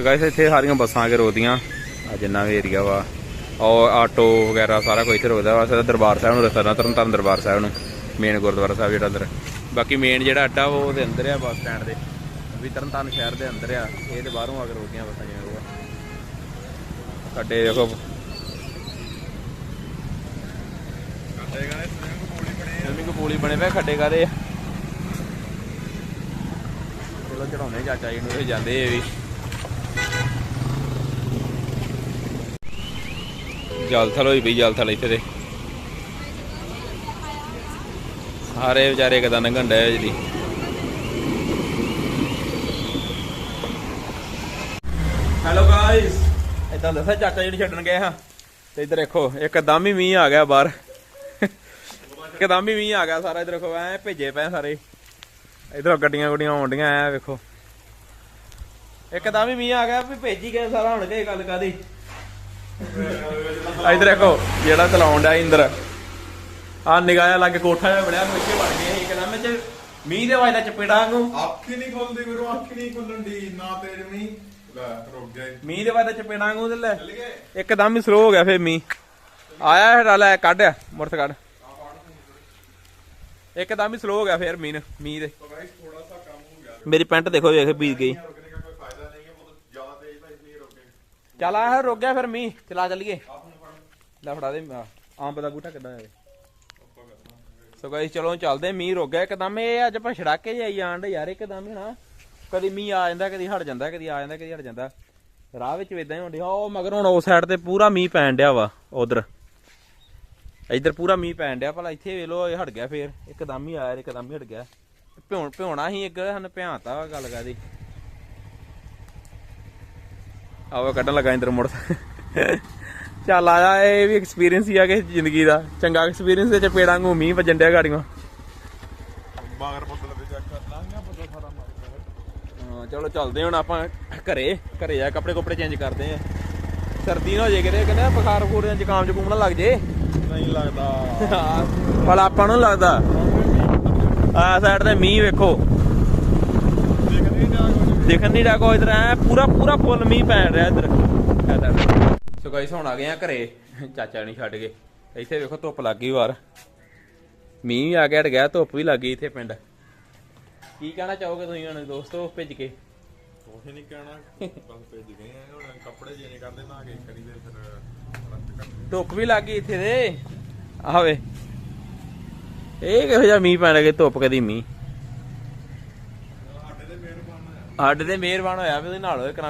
So guys ਇੱਥੇ ਸਾਰੀਆਂ ਬੱਸਾਂ ਆ ਕੇ ਰੋਕਦੀਆਂ ਆ ਜਿੰਨਾ ਵੀ ਏਰੀਆ ਵਾ, ਔਰ ਆਟੋ ਵਗੈਰਾ ਸਾਰਾ ਕੁਝ ਇੱਥੇ ਰੁਕਦਾ ਵਾ, ਸਿੱਧਾ ਦਰਬਾਰ ਸਾਹਿਬ ਨੂੰ ਰਸਤਾ ਨਾ ਤਰਨ ਦਰਬਾਰ ਸਾਹਿਬ ਨੂੰ ਮੇਨ ਗੁਰਦੁਆਰਾ ਸਾਹਿਬ ਜਿਹੜਾ ਅੰਦਰ। ਬਾਕੀ ਮੇਨ ਜਿਹੜਾ ਅੱਡਾ ਵਾ ਉਹਦੇ ਅੰਦਰ ਆ ਬੱਸ ਸਟੈਂਡ ਦੇ ਵੀ ਤਰਨ ਤਾਰਨ ਸ਼ਹਿਰ ਦੇ ਅੰਦਰ ਆ, ਇਹ ਤੇ ਬਾਹਰੋਂ ਆ ਕੇ ਰੋਕਦੀਆਂ ਬੱਸਾਂ ਜਿਵੇਂ ਉਹ ਖੱਡੇ ਦੇਖੋ ਸਵਿਮਿੰਗ ਪੂਲ ਹੀ ਬਣੇ ਪਏ ਖੱਡੇ ਕਾਦੇ ਚਲੋ ਚੜਾਉਣੇ ਚਾਚਾ ਜੀ ਨੂੰ, ਇਹ ਜਾਂਦੇ ਇਹ ਵੀ। ਜਲ ਥਲ ਹੋਈ ਪਈ ਜਲ ਥਲ ਇੱਥੇ ਦੇ। ਸਾਰੇ ਵਿਚਾਰੇ ਕਦਾਂ ਲੰਘਣ ਡਏ ਜੀ ਹੈਲੋ ਗਾਇਸ ਇਦਾਂ ਦੱਸਿਆ ਚਾਚਾ ਜੀ ਛੱਡਣ ਗਏ ਹਾਂ। ਤੇ ਇੱਧਰ ਦੇਖੋ ਇੱਕਦਮ ਹੀ ਮੀਂਹ ਆ ਗਿਆ ਬਾਹਰ। ਇੱਕਦਮ ਹੀ ਮੀਂਹ ਆ ਗਿਆ ਸਾਰਾ ਇੱਧਰ ਦੇਖੋ ਐ ਭੇਜੇ ਪਏ ਸਾਰੇ। ਇਧਰੋਂ ਗੱਡੀਆਂ ਗੁੱਡੀਆਂ ਆਉਂਦੀਆਂ ਐ ਵੇਖੋ। ਇੱਕਦਮ ਹੀ ਮੀਂਹ ਆ ਗਿਆ ਵੀ ਭੇਜੀ ਗਏ ਸਾਰਾ ਹੁਣ ਕੇ ਗੱਲ ਕਾਦੀ ਇਧਰ ਦੇਖੋ ਜਿਹੜਾ ਚਲਾਉਣ ਡਿਆ ਇੰਦਰ ਆ ਨਿਗਾਹ ਲੱਗ ਕੋਠਾ ਜਿਹਾ ਬਣਿਆ ਪਿੱਛੇ ਬਣ ਗਏ ਸੀ ਇੱਕਦਮ ਚ ਮੀਂਹ ਦੇ ਵਾਜਦਾ ਚਪੇੜਾ ਨੂੰ ਅੱਖ ਹੀ ਨਹੀਂ ਖੁੱਲਦੀ ਗੁਰੂ ਅੱਖ ਹੀ ਨਹੀਂ ਖੁੱਲਣ ਦੀ ਨਾ ਤੇਜ ਮੀਂਹ ਲੈ ਰੁਕ ਗਿਆ ਈ। ਮੀਂਹ ਦੇ ਵਾਜਦਾ ਚਪੇੜਾ ਨੂੰ ਤੇ ਲੈ ਚੱਲ ਗਏ ਇੱਕਦਮ ਹੀ ਸਲੋ ਹੋ ਗਿਆ ਫੇਰ ਮੀਂਹ ਆਇਆ ਹਟਾ ਲੈ ਕੱਢ ਮੁਰਤ ਕੱਢ ਇੱਕਦਮ ਹੀ ਸਲੋ ਹੋ ਗਿਆ ਫੇਰ ਮੀਂਹ ਮੀਂਹ ਦੇ तो गाइस थोड़ा सा कम हो गया ਮੇਰੀ ਪੈਂਟ ਦੇਖੋ ਵੇਖ ਬੀਤ ਗਈ ਚੱਲ ਆ ਫਿਰ, ਰੁਕ ਗਿਆ ਫਿਰ ਮੀ ਚਲਾ ਚੱਲੀਏ। ਲੈ ਫੜਾ ਦੇ ਆਂਬ ਦਾ ਬੂਟਾ ਕਿੱਦਾਂ ਹੈ। ਸੋ ਗਾਇਸ ਚਲੋ ਚੱਲਦੇ ਮੀ ਰੁਕ ਗਿਆ ਇੱਕਦਮ। ਇਹ ਅੱਜ ਆਪਾਂ ਛੜਾਕੇ ਜਾਈ ਆਂਡ ਯਾਰ, ਇੱਕਦਮ ਹੀ ਨਾ। ਕਦੀ ਮੀ ਆ ਜਾਂਦਾ, ਕਦੀ ਹਟ ਜਾਂਦਾ, ਕਦੀ ਆ ਜਾਂਦਾ, ਕਦੀ ਹਟ ਜਾਂਦਾ। ਰਾਹ ਵਿੱਚ ਇਦਾਂ ਹੀ ਹੁੰਦੀ ਆ ਮਗਰ ਹੁਣ ਉਸ ਸਾਈਡ ਤੇ ਪੂਰਾ ਮੀ ਪੈਣ ਡਿਆ ਵਾ, ਉਧਰ। ਇੱਧਰ ਪੂਰਾ ਮੀ ਪੈਣ ਡਿਆ, ਭਲਾ ਇੱਥੇ ਵੇ ਲੋ ਇਹ ਹਟ ਗਿਆ ਫੇਰ। ਇੱਕਦਮ ਹੀ ਆਇਆ, ਇੱਕਦਮ ਹੀ ਹਟ ਗਿਆ। ਭਿਉਣ ਭਿਉਣਾ ਹੀ ਇੱਕ ਹਨ ਭਿਆਤਾ ਗੱਲ ਕਰਦੀ ਆਵਾ ਕੱਢਣ ਲੱਗਾ ਇੰਦਰ ਮੁੜ। ਚੱਲ ਆਇਆ ਇਹ ਵੀ ਐਕਸਪੀਰੀਅੰਸ ਹੀ ਆ ਕਿ ਜ਼ਿੰਦਗੀ ਦਾ। ਚੰਗਾ ਐਕਸਪੀਰੀਅੰਸ ਤੇ ਚਪੇੜਾਂ ਘੂਮੀ ਵੱਜਣ ਡਿਆ ਗਾੜੀਆਂ। ਬਾਗਰ ਬੋਤਲ ਤੇ ਚੈੱਕ ਕਰ ਲਾਂਗੇ ਪਤਾ ਸਾਰਾ ਹਾਂ ਚਲੋ ਚੱਲਦੇ ਹੁਣ ਆਪਾਂ ਘਰੇ ਘਰੇ ਆ ਕੱਪੜੇ ਕੁਪੜੇ ਚੇਂਜ ਕਰਦੇ ਆ। ਸਰਦੀ ਨਾ ਹੋ ਜੇ ਕਿਤੇ ਕਹਿੰਦੇ ਬੁਖਾਰ ਬੁਖਾਰ ਜਾਂ ਜ਼ੁਕਾਮ ਜ਼ੁਕੂਮ ਨਾ ਲੱਗ ਜੇ ਨਹੀਂ ਲੱਗਦਾ। ਪਰ ਆਪਾਂ ਨੂੰ ਲੱਗਦਾ। ਆ ਸਾਈਡ ਤੇ ਮੀਂਹ ਵੇਖੋ। ਦਿਖਣ ਨਹੀਂ ਡਿਆ ਕੋਈ ਇਧਰ ਐ ਪੂਰਾ ਪੂਰਾ ਫੁੱਲ ਮੀਂਹ ਪੈਣ ਰਿਹਾ ਇਧਰ ਸੋ ਗਾਇਸ ਹੁਣ ਆ ਗਏ ਆ ਘਰੇ। ਚਾਚਾ ਨਹੀਂ ਛੱਡ ਕੇ ਇੱਥੇ ਵੇਖੋ ਧੁੱਪ ਲੱਗ ਗਈ ਵਾਰ। ਮੀਂਹ ਵੀ ਆ ਗਿਆ ਹਟ ਗਿਆ ਧੁੱਪ ਵੀ ਲੱਗ ਗਈ ਇੱਥੇ ਪਿੰਡ। ਕੀ ਕਹਿਣਾ ਚਾਹੋਗੇ ਤੁਸੀਂ ਹੁਣ ਦੋਸਤੋ ਭਿੱਜ ਕੇ? ਕੁਛ ਨਹੀਂ ਕਹਿਣਾ। ਬਸ ਭੇਜ ਗਏ ਆ ਹੁਣ ਕੱਪੜੇ ਚੇਂਜ ਕਰਦੇ ਨਾ ਕੇ ਕਰੀ ਦੇ ਫਿਰ ਰਸਤ ਕਰਦੇ ਧੁੱਪ ਵੀ ਲੱਗ ਗਈ ਇੱਥੇ ਦੇ ਆਵੇ। ਇਹ ਕਿਹੋ ਜਿਹਾ ਮੀਂਹ ਪੈਣ ਲੱਗੇ ਧੁੱਪ ਕਦੀ ਮੀਂਹ? ਸਾਡੇ ਤੇ ਮਿਹਰਬਾਨ ਹੋਇਆ ਵੀ ਉਹਦੇ ਨਾਲ ਹੋਏ ਕਰਾਂ